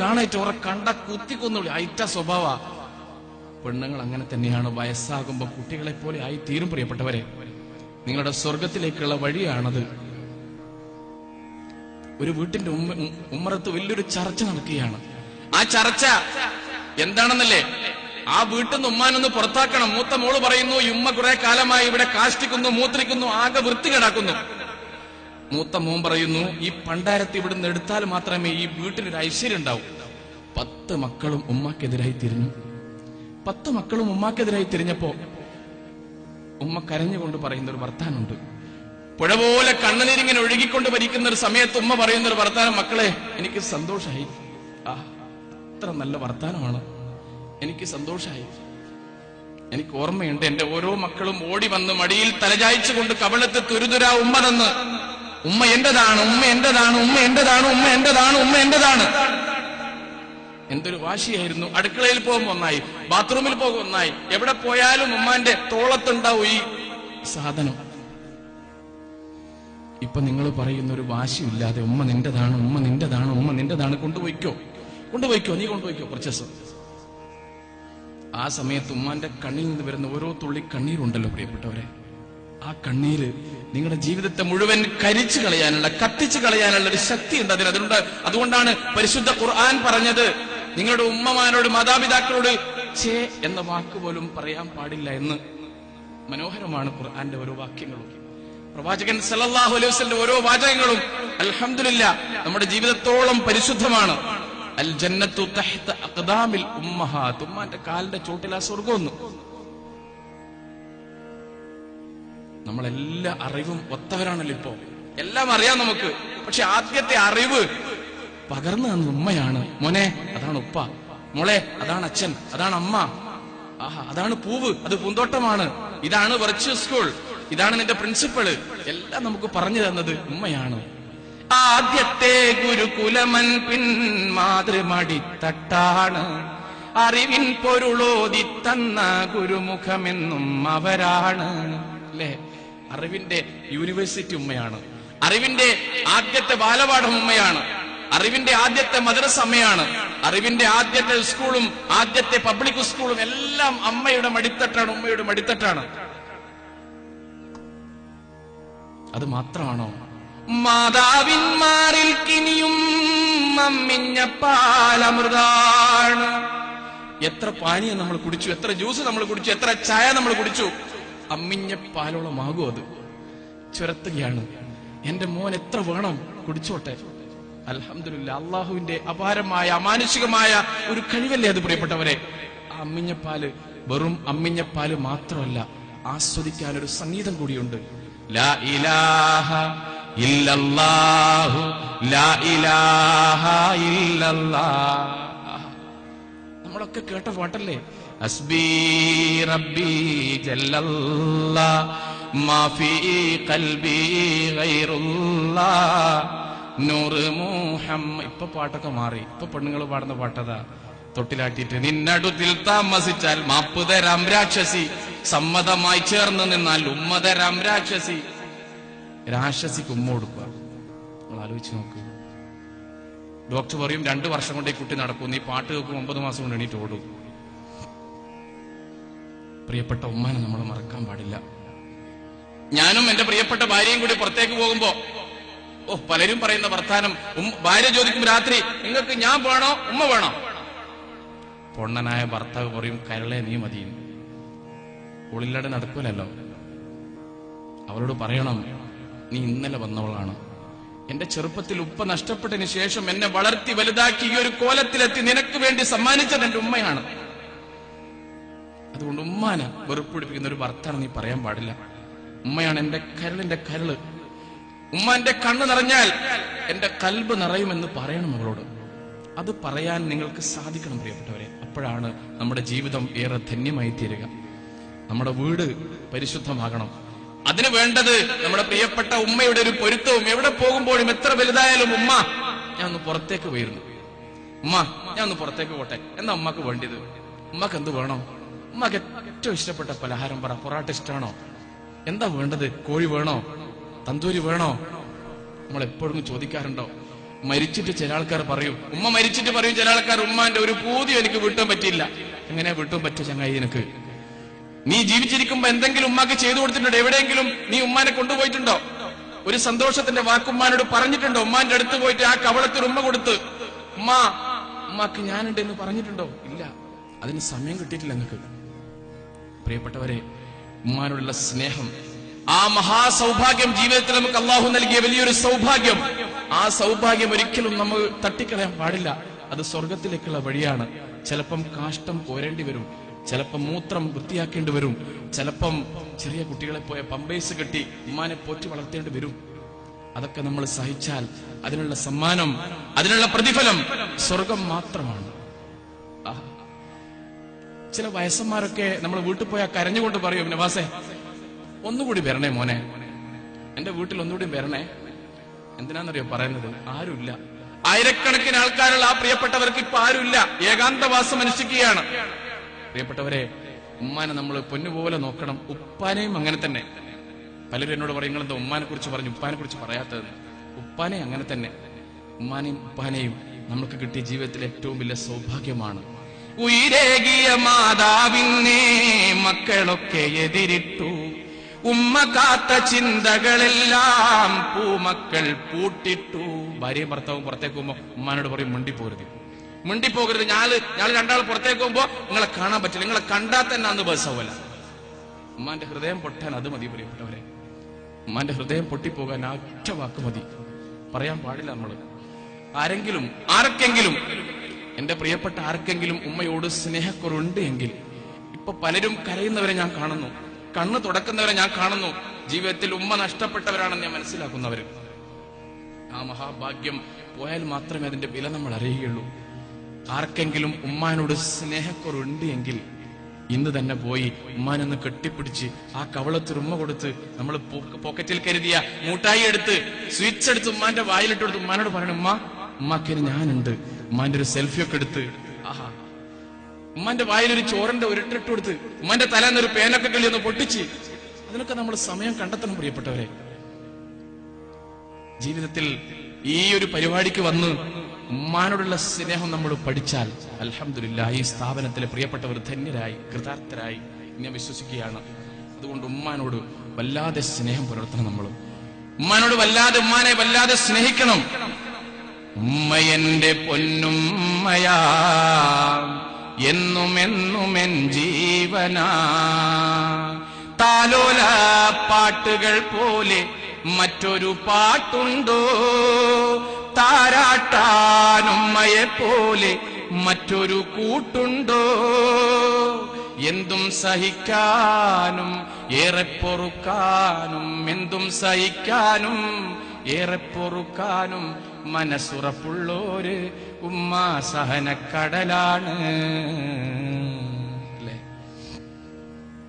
കാണേറ്റ ഓറെ കണ്ട കുത്തിക്കൊന്നുള്ളി. അയറ്റ സ്വഭാവ. പെണ്ണുങ്ങൾ അങ്ങനെ തന്നെയാണ്. വയസ്സാകുമ്പോൾ കുട്ടികളെ പോലെ ആയി തീരും പ്രിയപ്പെട്ടവരെ. നിങ്ങളുടെ സ്വർഗത്തിലേക്കുള്ള വഴിയാണത്. ഒരു വീട്ടിന്റെ ഉമ്മ ഉമ്മറത്ത് വലിയൊരു ചർച്ച നടക്കുകയാണ്. ആ ചർച്ച എന്താണെന്നല്ലേ? ആ വീട്ടിൽ നിന്ന് ഉമ്മാനൊന്ന് പുറത്താക്കണം. മൂത്ത മോൾ പറയുന്നു ഉമ്മ കുറെ കാലമായി ഇവിടെ കാഷ്ടിക്കുന്നു മൂത്രിക്കുന്നു ആകെ വൃത്തി വൃത്തികേടാക്കുന്നു. മൂത്ത മോൻ പറയുന്നു ഈ പണ്ടാരത്ത് ഇവിടുന്ന് എടുത്താൽ മാത്രമേ ഈ വീട്ടിലൊരു ഐശ്വര്യം ഉണ്ടാവൂ. പത്ത് മക്കളും ഉമ്മക്കെതിരായി തിരിഞ്ഞു. പത്ത് മക്കളും ഉമ്മാക്കെതിരായി തിരിഞ്ഞപ്പോ ഉമ്മ കരഞ്ഞുകൊണ്ട് പറയുന്ന ഒരു വർത്താനുണ്ട് പുഴ പോലെ കണ്ണുനീരിങ്ങനെ ഒഴുകിക്കൊണ്ട് ഭരിക്കുന്ന ഒരു സമയത്ത് ഉമ്മ പറയുന്ന ഒരു വർത്താനം മക്കളെ എനിക്ക് സന്തോഷമായി ആ അത്ര നല്ല വർത്താനമാണ്. എനിക്ക് സന്തോഷമായി എനിക്ക് ഓർമ്മയുണ്ട് എന്റെ ഓരോ മക്കളും ഓടി വന്ന് മടിയിൽ തലചായ്ച്ചുകൊണ്ട് കവളത്ത് തുരുതുരാ ഉമ്മ തന്ന് ഉമ്മ എന്റേതാണ് ഉമ്മ എന്റേതാണ് ഉമ്മ എന്റേതാണ് ഉമ്മ എന്റേതാണ് ഉമ്മ എന്റേതാണ്. എന്തൊരു വാശിയായിരുന്നു. അടുക്കളയിൽ പോകുമ്പോൾ ഒന്നായി ബാത്റൂമിൽ പോകും ഒന്നായി. എവിടെ പോയാലും ഉമ്മാന്റെ തോളത്തുണ്ടാവും ഈ സാധനം. ഇപ്പൊ നിങ്ങൾ പറയുന്ന ഒരു വാശിയില്ലാതെ ഉമ്മ നിന്റെതാണ് ഉമ്മ നിന്റെതാണ് ഉമ്മ നിന്റെതാണ് കൊണ്ടുപോയിക്കോ? കൊണ്ടുപോയിക്കോ നീ കൊണ്ടുപോയിക്കോ കുറച്ച് ആ സമയത്ത് ഉമ്മാന്റെ കണ്ണിൽ നിന്ന് വരുന്ന ഓരോ തുള്ളി കണ്ണീരുണ്ടല്ലോ പ്രിയപ്പെട്ടവരെ. ആ കണ്ണീര് നിങ്ങളുടെ ജീവിതത്തെ മുഴുവൻ കരിച്ചു കളയാനുള്ള കത്തിച്ചു കളയാനുള്ള ഒരു ശക്തി ഉണ്ട് അതിന്. അതുകൊണ്ട് അതുകൊണ്ടാണ് പരിശുദ്ധ ഖുർആൻ പറഞ്ഞത് നിങ്ങളുടെ ഉമ്മമാരോട് മാതാപിതാക്കളോട് ചേ എന്ന വാക്ക് പോലും പറയാൻ പാടില്ല എന്ന്. മനോഹരമാണ് ഖുർആന്റെ ഓരോ വാക്യങ്ങളും. പ്രവാചകൻ സല്ലല്ലാഹു അലൈഹി ഓരോ വാചകങ്ങളും അലഹമില്ല നമ്മുടെ ജീവിതത്തോളം പരിശുദ്ധമാണ്. അൽ ജന്നത്തു തഹ്ത അഖദാമിൽ ഉമ്മഹാത്ത് ഉമ്മാന്റെ കാലിന്റെ ചോട്ടിലാ സ്വർഗമൊന്നു നമ്മളെല്ലാ അറിവും ഒത്തവരാണല്ലോ ഇപ്പോ. എല്ലാം അറിയാം നമുക്ക്. പക്ഷെ ആദ്യത്തെ അറിവ് പകർന്നു തന്ന ഉമ്മയാണ്. മോനെ അതാണ് ഉപ്പ. മോളെ അതാണ് അച്ഛൻ. അതാണ് അമ്മ. ആഹാ അതാണ് പൂവ്. അത് പൂന്തോട്ടമാണ്. ഇതാണ് വെർച്വൽ സ്കൂൾ ഇതാണ് നിന്റെ പ്രിൻസിപ്പൾ എല്ലാം നമുക്ക് പറഞ്ഞു തന്നത് ഉമ്മയാണ്. ആദ്യത്തെ ഗുരുകുലമൻ പിൻ മാതൃമടിത്തട്ടാണ് അറിവിൻ പൊരുളോതി തന്ന ഗുരുമുഖമെന്നും അവരാണ്. അല്ലേ? അറിവിന്റെ യൂണിവേഴ്സിറ്റി ഉമ്മയാണ്. അറിവിന്റെ ആദ്യത്തെ ബാലപാഠം ഉമ്മയാണ്. അറിവിന്റെ ആദ്യത്തെ മദ്രസ അമ്മയാണ് അറിവിന്റെ ആദ്യത്തെ സ്കൂളും ആദ്യത്തെ പബ്ലിക് സ്കൂളും എല്ലാം അമ്മയുടെ മടിത്തട്ടാണ് ഉമ്മയുടെ മടിത്തട്ടാണ്. അത് മാത്രമാണോ? മാതാവിന്മാരിൽ കിനിയും മമ്മിഞ്ഞ പാലമൃതാണ്. എത്ര പാനീയം നമ്മൾ കുടിച്ചു എത്ര ജ്യൂസ് നമ്മൾ കുടിച്ചു എത്ര ചായ നമ്മൾ കുടിച്ചു അമ്മിഞ്ഞ പാലോളമാകും അത്. ചുരത്തുകയാണ്. എന്റെ മോൻ എത്ര വേണം? കുടിച്ചോട്ടെ. അലഹമില്ല അള്ളാഹുവിന്റെ അപാരമായ അമാനുഷികമായ ഒരു കഴിവല്ലേ അത് പ്രിയപ്പെട്ടവരെ? ആ അമ്മിഞ്ഞപ്പാൽ വെറും അമ്മിഞ്ഞപ്പാൽ മാത്രമല്ല ആസ്വദിക്കാൻ ഒരു സംഗീതം കൂടിയുണ്ട്. ലാ ഇലാഹ ലാ ഇലാഹ ഇല്ലല്ലാഹ്. നമ്മളൊക്കെ കേട്ട പാട്ടല്ലേ? അസ്ബി റബ്ബി ജല്ലല്ലാ في قلبي غير الله നൂറ് മുഹമ്മ ഇപ്പൊ പാട്ടൊക്കെ മാറി. ഇപ്പൊ പെണ്ണുങ്ങൾ പാടുന്ന പാട്ടതാ. തൊട്ടിലാട്ടിയിട്ട് നിന്നടുത്തിൽ താമസിച്ചാൽ മാപ്പ് തരാം രാക്ഷസി സമ്മതമായി ചേർന്ന് നിന്നാൽ ഉമ്മ തരാം രാക്ഷസി. രാക്ഷസിക്ക് ഉമ്മ കൊടുക്കുക. നിങ്ങൾ ആലോചിച്ച് നോക്ക്. ഡോക്ടർ പറയും രണ്ടു വർഷം കൊണ്ട് ഈ കുട്ടി നടക്കും. നീ പാട്ട് കേൾക്കും ഒമ്പത് മാസം കൊണ്ട് എണീറ്റ് ഓടും. പ്രിയപ്പെട്ട ഉമ്മാനെ നമ്മൾ മറക്കാൻ പാടില്ല. ഞാനും എന്റെ പ്രിയപ്പെട്ട ഭാര്യയും കൂടി പുറത്തേക്ക് പോകുമ്പോ ഓ പലരും പറയുന്ന വർത്താനം ഭാര്യ ചോദിക്കും രാത്രി നിങ്ങൾക്ക് ഞാൻ വേണോ? ഉമ്മ വേണോ? പൊണ്ണനായ ഭർത്താവ് പറയും കരളെ നീ മതി. ഉള്ളിലടെ നടക്കൂലല്ലോ. അവരോട് പറയണം നീ ഇന്നലെ വന്നവളാണ്. എന്റെ ചെറുപ്പത്തിൽ ഉപ്പ നഷ്ടപ്പെട്ടതിന് ശേഷം എന്നെ വളർത്തി വലുതാക്കി ഈ ഒരു കോലത്തിലെത്തി നിനക്ക് വേണ്ടി സമ്മാനിച്ചത് എന്റെ ഉമ്മയാണ്. അതുകൊണ്ട് ഉമ്മാന വെറുപ്പിടിപ്പിക്കുന്ന ഒരു ഭർത്താവ് നീ പറയാൻ പാടില്ല. ഉമ്മയാണ് എന്റെ കരളിന്റെ കരൾ. ഉമ്മ എന്റെ കണ്ണ് നിറഞ്ഞാൽ എന്റെ കൽബ് നിറയുമെന്ന് പറയണം അവളോട്. അത് പറയാൻ നിങ്ങൾക്ക് സാധിക്കണം പ്രിയപ്പെട്ടവരെ. അപ്പോഴാണ് നമ്മുടെ ജീവിതം ഏറെ ധന്യമായി തീരുക. നമ്മുടെ വീട് പരിശുദ്ധമാകണം. അതിന് വേണ്ടത് നമ്മുടെ പ്രിയപ്പെട്ട ഉമ്മയുടെ ഒരു പൊരുത്തവും. എവിടെ പോകുമ്പോഴും എത്ര വലുതായാലും ഉമ്മ ഞാൻ ഒന്ന് പുറത്തേക്ക് പോയിരുന്നു. ഉമ്മ ഞാൻ ഒന്ന് പുറത്തേക്ക് പോട്ടെ. എന്നാ ഉമ്മക്ക് വേണ്ടിയത്? ഉമ്മക്ക് എന്ത് വേണോ? ഉമ്മക്ക് ഏറ്റവും ഇഷ്ടപ്പെട്ട പലഹാരം പറ. പൊറാട്ട ഇഷ്ടമാണോ എന്താ വേണ്ടത്? കോഴി വേണോ? തന്തൂരി വേണോ? നമ്മൾ എപ്പോഴും ചോദിക്കാറുണ്ടോ? മരിച്ചിട്ട് ചില ആൾക്കാർ പറയും ഉമ്മ മരിച്ചിട്ട് പറയും ചില ആൾക്കാർ ഉമ്മാന്റെ ഒരു പൂതി എനിക്ക് വീട്ടാൻ പറ്റിയില്ല. എങ്ങനെ വീട്ടാൻ പറ്റും ചങ്ങായി നിനക്ക്? നീ ജീവിച്ചിരിക്കുമ്പോ എന്തെങ്കിലും ഉമ്മാക്ക് ചെയ്തു കൊടുത്തിട്ടുണ്ടോ? എവിടെയെങ്കിലും നീ ഉമ്മാനെ കൊണ്ടുപോയിട്ടുണ്ടോ? ഒരു സന്തോഷത്തിന്റെ വാക്കുമ്മാനോട് പറഞ്ഞിട്ടുണ്ടോ? ഉമ്മാന്റെ അടുത്ത് പോയിട്ട് ആ കവളത്തിൽ ഉമ്മ കൊടുത്ത് ഉമ്മ ഉമ്മാക്ക് ഞാനുണ്ട് എന്ന് പറഞ്ഞിട്ടുണ്ടോ? ഇല്ല. അതിന് സമയം കിട്ടിയിട്ടില്ല നിങ്ങൾക്ക് പ്രിയപ്പെട്ടവരെ ഉമ്മാനുള്ള സ്നേഹം ആ മഹാസൗഭാഗ്യം ജീവിതത്തിൽ നമുക്ക് അള്ളാഹു നൽകിയ വലിയൊരു സൗഭാഗ്യം. ആ സൗഭാഗ്യം ഒരിക്കലും നമ്മൾ തട്ടിക്കളയാൻ പാടില്ല. അത് സ്വർഗത്തിലേക്കുള്ള വഴിയാണ്. ചിലപ്പം കാഷ്ടം കോരേണ്ടി വരും. ചിലപ്പം മൂത്രം വൃത്തിയാക്കേണ്ടി വരും. ചിലപ്പം ചെറിയ കുട്ടികളെ പോയ പമ്പേഴ്സ് കെട്ടി ഉമ്മാനെ പോറ്റി വളർത്തേണ്ടി വരും. അതൊക്കെ നമ്മൾ സഹിച്ചാൽ അതിനുള്ള സമ്മാനം അതിനുള്ള പ്രതിഫലം സ്വർഗം മാത്രമാണ്. ആഹ്. ചില വയസ്സന്മാരൊക്കെ നമ്മൾ വീട്ടിൽ പോയാൽ കരഞ്ഞുകൊണ്ട് പറയും നവാസേ ഒന്നുകൂടി വരണേ മോനെ. എന്റെ വീട്ടിൽ ഒന്നുകൂടി വരണേ. എന്തിനാന്നറിയോ പറയുന്നത്? ആരുമില്ല. ആയിരക്കണക്കിന് ആൾക്കാരുള്ള ആ പ്രിയപ്പെട്ടവർക്ക് ഇപ്പൊ ആരുമില്ല. ഏകാന്തവാസം അനുഷ്ഠിക്കുകയാണ്. പ്രിയപ്പെട്ടവരെ ഉമ്മാനെ നമ്മൾ പൊന്നുപോലെ നോക്കണം. ഉപ്പാനെയും അങ്ങനെ തന്നെ. പലരും എന്നോട് പറയും നിങ്ങൾ എന്താ ഉമ്മാനെ കുറിച്ച് പറഞ്ഞു? ഉപ്പാനെ കുറിച്ച് പറയാത്തത് ഉപ്പാനെ അങ്ങനെ തന്നെ. ഉമ്മാനെയും ഉപ്പാനെയും നമുക്ക് കിട്ടിയ ജീവിതത്തിലെ ഏറ്റവും വലിയ സൗഭാഗ്യമാണ് ഉയരേകിയ മാതാവിനെ മക്കളൊക്കെ എതിരിട്ടു. ഉമ്മ കാത്ത ചിന്തകളെല്ലാം പൂമക്കൾ പൂട്ടിട്ടു. ഭാര്യയും ഭർത്താവും പുറത്തേക്ക് പോകുമ്പോ ഉമ്മാനോട് പറയും മിണ്ടിപ്പോരുത്. മിണ്ടിപ്പോകരുത്. ഞാൾ ഞാൾ രണ്ടാൾ പുറത്തേക്ക് പോകുമ്പോ നിങ്ങളെ കാണാൻ പറ്റില്ല. നിങ്ങളെ കണ്ടാൽ തന്നെ അന്ന് ബസ്സാവല്ല ഉമ്മാന്റെ ഹൃദയം പൊട്ടാൻ അത് മതി പ്രിയപ്പെട്ടവരെ. ഉമ്മാന്റെ ഹൃദയം പൊട്ടിപ്പോകാൻ ആ ഒറ്റ വാക്ക് മതി. പറയാൻ പാടില്ല നമ്മൾ. ആരെങ്കിലും ആർക്കെങ്കിലും എന്റെ പ്രിയപ്പെട്ട ആർക്കെങ്കിലും ഉമ്മയോട് സ്നേഹക്കുറവുണ്ട് എങ്കിൽ ഇപ്പൊ പലരും കരയുന്നവരെ ഞാൻ കാണുന്നു കണ്ണു തുടക്കുന്നവരെ ഞാൻ കാണുന്നു ജീവിതത്തിൽ ഉമ്മ നഷ്ടപ്പെട്ടവരാണെന്ന് ഞാൻ മനസ്സിലാക്കുന്നവർ ആ മഹാഭാഗ്യം പോയാൽ മാത്രമേ അതിന്റെ വില നമ്മൾ അറിയുകയുള്ളൂ. ആർക്കെങ്കിലും ഉമ്മാനോട് സ്നേഹക്കുറവുണ്ട് എങ്കിൽ ഇന്ന് തന്നെ പോയി ഉമ്മാനൊന്ന് കെട്ടിപ്പിടിച്ച് ആ കവളത്തിൽ ഉമ്മ കൊടുത്ത് നമ്മൾ പോക്കറ്റിൽ കരുതിയ മൂട്ടായി എടുത്ത് സ്വിച്ച് എടുത്ത് ഉമ്മാന്റെ വായിലിട്ട് കൊടുത്ത് ഉമ്മാനോട് പറയണം ഉമ്മ ഉമ്മാക്കിന് ഞാനുണ്ട്. ഉമ്മാന്റെ ഒരു സെൽഫി ഒക്കെ എടുത്ത്. ആഹാ. ഉമ്മാന്റെ വായിലൊരു ചോറിന്റെ ഉരുട്ടിട്ട് കൊടുത്ത് ഉമ്മാന്റെ തലേന്ന് ഒരു പേനൊക്കെ കളി ഒന്ന് പൊട്ടിച്ച്. അതിനൊക്കെ നമ്മൾ സമയം കണ്ടെത്തണം പ്രിയപ്പെട്ടവരെ. ജീവിതത്തിൽ ഈ ഒരു പരിപാടിക്ക് വന്ന് ഉമ്മാനോടുള്ള സ്നേഹം നമ്മൾ പഠിച്ചാൽ അലഹമില്ല ഈ സ്ഥാപനത്തിലെ പ്രിയപ്പെട്ടവർ ധന്യരായി കൃതാർത്ഥരായി ഞാൻ വിശ്വസിക്കുകയാണ്. അതുകൊണ്ട് ഉമ്മാനോട് വല്ലാതെ സ്നേഹം പുലർത്തണം നമ്മൾ. ഉമ്മാനോട് വല്ലാതെ ഉമ്മാനെ വല്ലാതെ സ്നേഹിക്കണം. ഉമ്മയെന്റെ പൊന്നുമ്മയാ. എന്നും എന്നും എൻ ജീവനാ. താലോല പാട്ടുകൾ പോലെ മറ്റൊരു പാട്ടുണ്ടോ? താരാട്ടാനുമ്മയെ പോലെ മറ്റൊരു കൂട്ടുണ്ടോ? എന്തും സഹിക്കാനും ഏറെ പൊറുക്കാനും എന്തും സഹിക്കാനും ഏറെ പൊറുക്കാനും മനസ്സുറപ്പുള്ളോര് ഉമ്മ സഹനക്കടലാണ്.